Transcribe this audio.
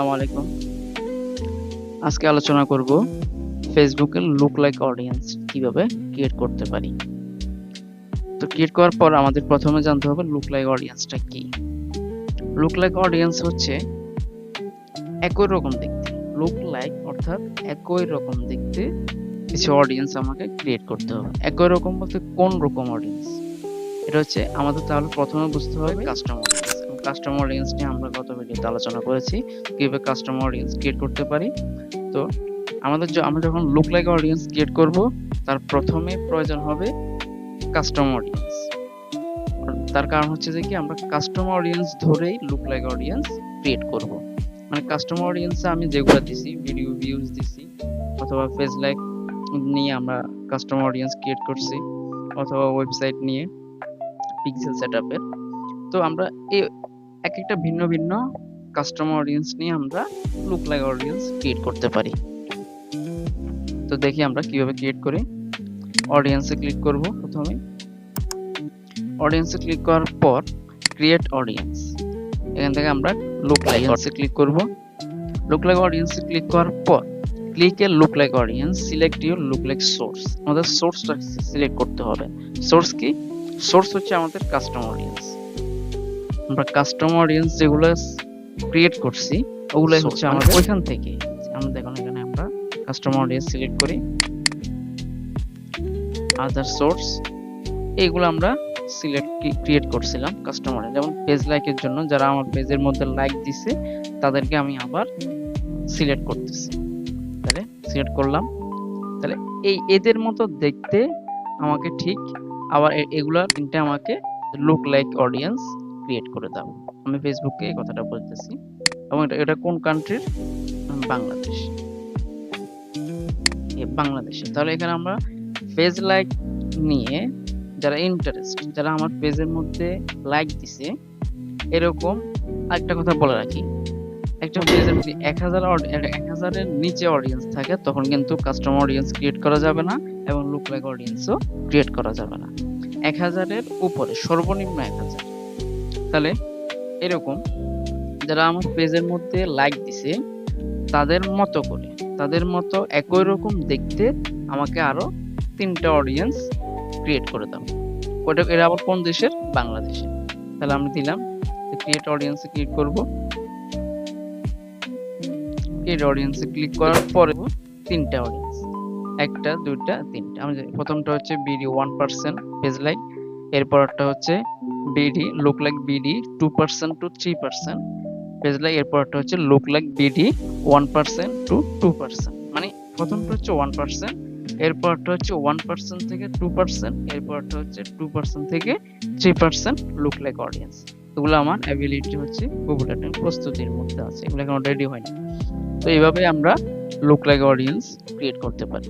আসসালামু আলাইকুম। আজকে আলোচনা করব ফেসবুকের লুক লাইক অডিয়েন্স কীভাবে ক্রিয়েট করতে পারি। তো ক্রিয়েট করার পর আমাদের প্রথমে জানতে হবে লুক লাইক অডিয়েন্সটা কি। লুক লাইক অডিয়েন্স হচ্ছে একই রকম দেখতে। লুক লাইক অর্থাৎ একই রকম দেখতে কিছু অডিয়েন্স আমাকে ক্রিয়েট করতে হবে। একই রকম বলতে কোন রকম অডিয়েন্স এটা হচ্ছে আমাদের তাহলে প্রথমে বুঝতে হবে কাস্টমার অডিয়েন্স কাস্টমার অডিয়েন্স নিয়ে আমরা গত ভিডিওতে আলোচনা করেছি। কীভাবে কাস্টমার অডিয়েন্স ক্রিয়েট করতে পারি। তো আমাদের আমরা যখন লুক লাইক অডিয়েন্স ক্রিয়েট করব, তার প্রথমে প্রয়োজন হবে কাস্টমার অডিয়েন্স তার কারণ হচ্ছে যে কি, আমরা কাস্টমার অডিয়েন্স ধরেই লুক লাইক অডিয়েন্স ক্রিয়েট করব। মানে কাস্টমার অডিয়েন্সে আমি যেগুলো দিছি ভিডিও ভিউজ দিছি, অথবা ফেস লাইক নিয়ে আমরা কাস্টমার অডিয়েন্স ক্রিয়েট করছি, অথবা ওয়েবসাইট নিয়ে পিক্সেল সেটআপের তো আমরা এই এক একটা ভিন্ন ভিন্ন কাস্টমার অডিয়েন্স নিয়ে আমরা লুক লাইক অডিয়েন্স ক্রিয়েট করতে পারি। তো দেখি আমরা কীভাবে ক্রিয়েট করি। অডিয়েন্সে ক্লিক করব প্রথমে। অডিয়েন্সে ক্লিক করার পর ক্রিয়েট অডিয়েন্স এখান থেকে আমরা লুক লাইক অডিয়েন্সে ক্লিক করব। লুক লাইক অডিয়েন্সে ক্লিক করার পর click A look like audience select your look like source আমাদের সোর্সটা সিলেক্ট করতে হবে। সোর্স কি? সোর্স হচ্ছে আমাদের কাস্টমার অডিয়েন্স আমরা কাস্টমার অডিয়েন্স যেগুলো ক্রিয়েট করছি ওগুলাই হচ্ছে মানে আমাদের ওইখান থেকে। আমরা দেখুন এখানে আমরা কাস্টমার অডিয়েন্স সিলেক্ট করি। আদার সোর্স এইগুলো আমরা সিলেক্ট ক্রিয়েট করছিলাম কাস্টমার যেমন পেজ লাইকের জন্য যারা আমার পেজের মধ্যে লাইক দিছে তাদেরকে আমি আবার সিলেক্ট করতেছি। তাহলে সিলেক্ট করলাম। তাহলে এই এদের মতো দেখতে আমাকে ঠিক আবার এগুলা তিনটে আমাকে লুক লাইক অডিয়েন্স ক্রিয়েট করে দাও। আমি ফেসবুকে এই কথাটা বলতেছি। এবং এটা এটা কোন কান্ট্রির বাংলাদেশ। বাংলাদেশে। তাহলে এখানে আমরা পেজ লাইক নিয়ে যারা ইন্টারেস্ট যারা আমার পেজের মধ্যে লাইক দিছে, এরকম একটা কথা বলে রাখি। একটা পেজের যদি এক হাজার এক হাজারের নিচে অডিয়েন্স থাকে, তখন কিন্তু কাস্টমার অডিয়েন্স ক্রিয়েট করা যাবে না এবং লুক লাইক অডিয়েন্সও ক্রিয়েট করা যাবে না। এক হাজারের উপরে, সর্বনিম্ন এক হাজার। তাহলে এরকম যারা আমার পেজের মধ্যে লাইক দিছে, তাদের মতো করে, তাদের মতো একই রকম দেখতে আমাকে আরও তিনটা অডিয়েন্স ক্রিয়েট করে দাও। ওটা এরা আবার কোন দেশের? বাংলাদেশে তাহলে আমি দিলাম ক্রিয়েট অডিয়েন্সে ক্লিক করব। ক্রিয়েট অডিয়েন্সে ক্লিক করার পরে তিনটা অডিয়েন্স একটা, দুইটা, তিনটা। আমি প্রথমটা হচ্ছে BD one percent page like এরপরটা হচ্ছে BD look like BD two percent two three percent page like এরপরটা হচ্ছে look like BD one percent two two percent মানে প্রথমটা হচ্ছে ওয়ান পার্সেন্ট এরপরটা হচ্ছে ওয়ান পার্সেন্ট থেকে টু পার্সেন্ট এরপরটা হচ্ছে টু পার্সেন্ট থেকে three percent look like audience এগুলো আমার অ্যাবিলিটি হচ্ছে গুগল অ্যাডেন্স প্রস্তুতির মধ্যে আছে। এগুলো এখন রেডি হয়নি। তো এইভাবে আমরা লুক লাইক অডিয়েন্স ক্রিয়েট করতে পারি।